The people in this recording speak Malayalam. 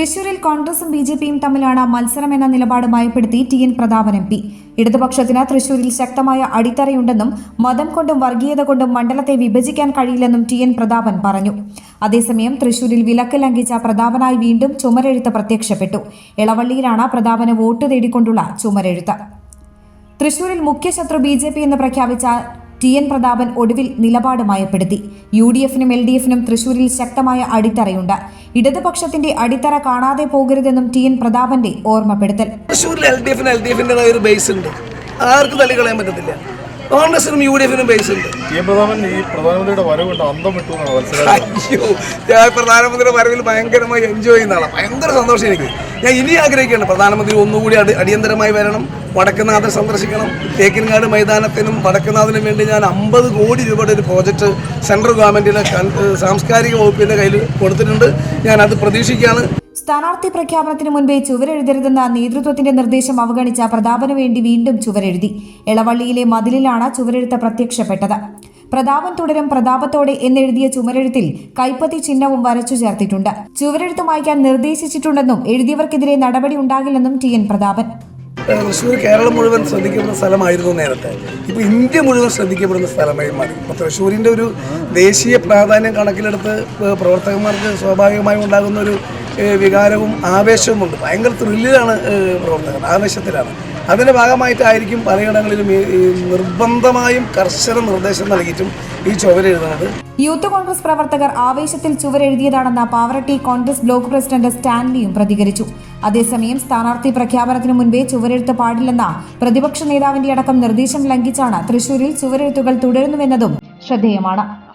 തൃശൂരിൽ കോൺഗ്രസും ബി ജെ പിയും തമ്മിലാണ് മത്സരം എന്ന നിലപാട് മയപ്പെടുത്തി T N Prathapan M P. ഇടതുപക്ഷത്തിന് തൃശൂരിൽ ശക്തമായ അടിത്തറയുണ്ടെന്നും മതം കൊണ്ടും വർഗീയത കൊണ്ടും മണ്ഡലത്തെ വിഭജിക്കാൻ കഴിയില്ലെന്നും ടി എൻ പ്രതാപൻ പറഞ്ഞു. അതേസമയം തൃശൂരിൽ വിലക്ക് ലംഘിച്ച പ്രതാപനായി വീണ്ടും ചുമരെഴുത്ത് പ്രത്യക്ഷപ്പെട്ടു. ഇളവള്ളിയിലാണ് പ്രതാപന് വോട്ട് തേടിക്കൊണ്ടുള്ള ചുമരെഴുത്ത്. തൃശൂരിൽ മുഖ്യശത്രു ബി ജെ പി എന്ന് പ്രഖ്യാപിച്ച ടി എൻ പ്രതാപൻ ഒടുവിൽ നിലപാട് മയപ്പെടുത്തി യു ഡി എഫിനും എൽ ഡി എഫിനും തൃശൂരിൽ ശക്തമായ അടിത്തറയുണ്ട്. ഇടതുപക്ഷത്തിന്റെ അടിത്തറ കാണാതെ പോകരുതെന്നും ടി എൻ പ്രതാപന്റെ ഓർമ്മപ്പെടുത്തൽ. തൃശ്ശൂരിൽ എൽ ഡി എഫിന് എൽ ഡി എഫിന്റെതായ ഒരു ബേസ് ഉണ്ട്. ആർക്കും തള്ളിക്കളയാൻ പറ്റത്തില്ല. കോൺഗ്രസിനും യു ഡി എഫിനും ബേസ് ഉണ്ട് ഈ പ്രധാനമന്ത്രിയുടെ അന്തം വിട്ടു അയ്യോ ഞാൻ പ്രധാനമന്ത്രിയുടെ വരവിൽ ഭയങ്കരമായി എൻജോയ് ചെയ്യുന്ന ആളാണ് ഭയങ്കര സന്തോഷം എനിക്ക്. ഞാൻ ഇനി ആഗ്രഹിക്കുകയാണ് പ്രധാനമന്ത്രി ഒന്നുകൂടി അടിയന്തരമായി വരണം. വടക്കുന്നാഥൻ സന്ദർശിക്കണം. തേക്കിൻകാട് മൈതാനത്തിനും വടക്കുന്നാഥിനും വേണ്ടി ഞാൻ അമ്പത് കോടി രൂപയുടെ ഒരു പ്രോജക്റ്റ് സെൻട്രൽ ഗവൺമെന്റിലെ സാംസ്കാരിക വകുപ്പിന്റെ കയ്യിൽ കൊടുത്തിട്ടുണ്ട്. ഞാൻ അത് പ്രതീക്ഷിക്കുകയാണ്. സ്ഥാനാർത്ഥി പ്രഖ്യാപനത്തിന് മുൻപേ ചുവരെഴുതരുതെന്ന നേതൃത്വത്തിന്റെ നിർദ്ദേശം അവഗണിച്ച പ്രതാപന് വേണ്ടി വീണ്ടും ചുവരെഴുതി. ഇളവള്ളിയിലെ മതിലിലാണ് ചുവരെഴുത്ത് പ്രത്യക്ഷപ്പെട്ടത്. പ്രതാപൻ തുടരും പ്രതാപത്തോടെ എന്നെഴുതിയ ചുമരെഴുത്തിൽ കൈപ്പത്തി ചിഹ്നവും വരച്ചു ചേർത്തിട്ടുണ്ട്. ചുവരെഴുത്ത് മായ്ക്കാൻ നിർദ്ദേശിച്ചിട്ടുണ്ടെന്നും എഴുതിയവർക്കെതിരെ നടപടി ഉണ്ടാകില്ലെന്നും ടി എൻ പ്രതാപൻ. തൃശ്ശൂർ കേരളം മുഴുവൻ ശ്രദ്ധിക്കപ്പെടുന്ന സ്ഥലമായിരുന്നു നേരത്തെ. ഇപ്പോൾ ഇന്ത്യ മുഴുവൻ ശ്രദ്ധിക്കപ്പെടുന്ന സ്ഥലമായി മാറി. ഇപ്പോൾ തൃശ്ശൂരിന്റെ ഒരു ദേശീയ പ്രാധാന്യം കണക്കിലെടുത്ത് പ്രവർത്തകന്മാർക്ക് സ്വാഭാവികമായും ഉണ്ടാകുന്ന ഒരു വികാരവും ആവേശവും ഉണ്ട്. ഭയങ്കര ത്രില്ലിലാണ് പ്രവർത്തകർ ആവേശത്തിലാണ്. അതിന്റെ ഭാഗമായിട്ടായിരിക്കും പലയിടങ്ങളിലും നിർബന്ധമായും കർശന നിർദ്ദേശം നൽകിയിട്ടും ഈ ചുവരെഴുതുന്നത് യൂത്ത് കോൺഗ്രസ് പ്രവർത്തകർ ആവേശത്തിൽ ചുവരെഴുതിയതാണെന്ന പാവറട്ടി കോൺഗ്രസ് ബ്ലോക്ക് പ്രസിഡന്റ് സ്റ്റാൻലിയും പ്രതികരിച്ചു. അതേസമയം സ്ഥാനാർത്ഥി പ്രഖ്യാപനത്തിന് മുൻപേ ചുവരെഴുത്ത് പാടില്ലെന്ന പ്രതിപക്ഷ നേതാവിന്റെ അടക്കം നിർദ്ദേശം ലംഘിച്ചാണ് തൃശൂരിൽ ചുവരെഴുത്തുകൾ തുടരുന്നുവെന്നതും ശ്രദ്ധേയമാണ്.